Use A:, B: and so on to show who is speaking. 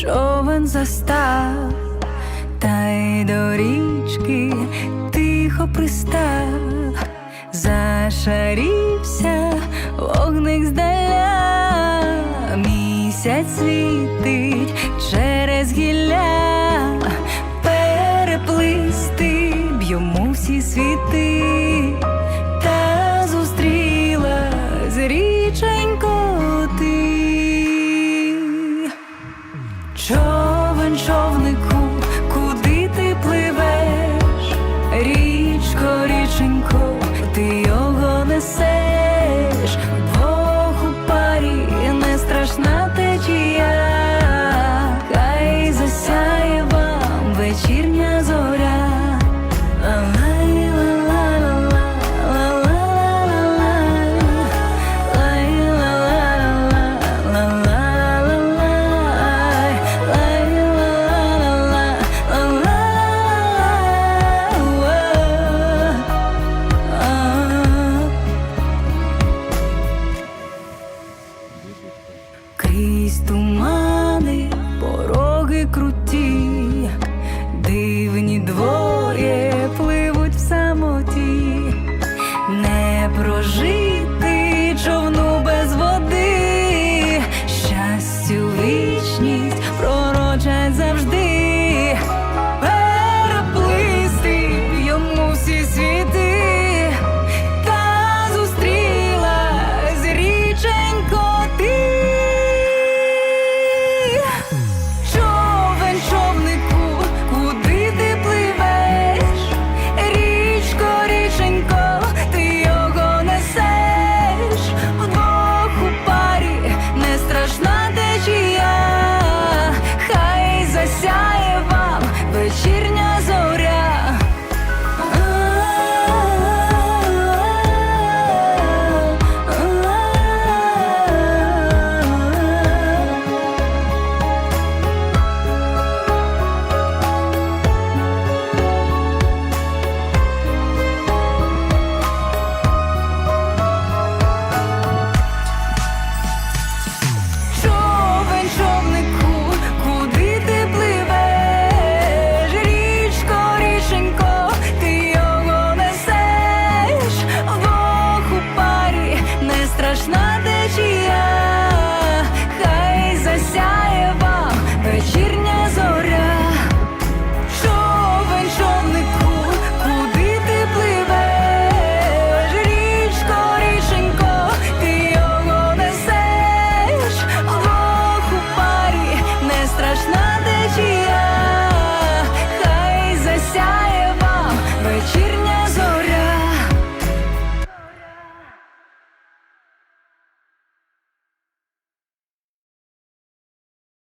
A: човен застав, та й до річки тихо пристав, зашарівся вогник здаля, місяць світить через гілля, переплисти б йому всі світи, та зустріла з річенькою say крізь тумани, пороги круті.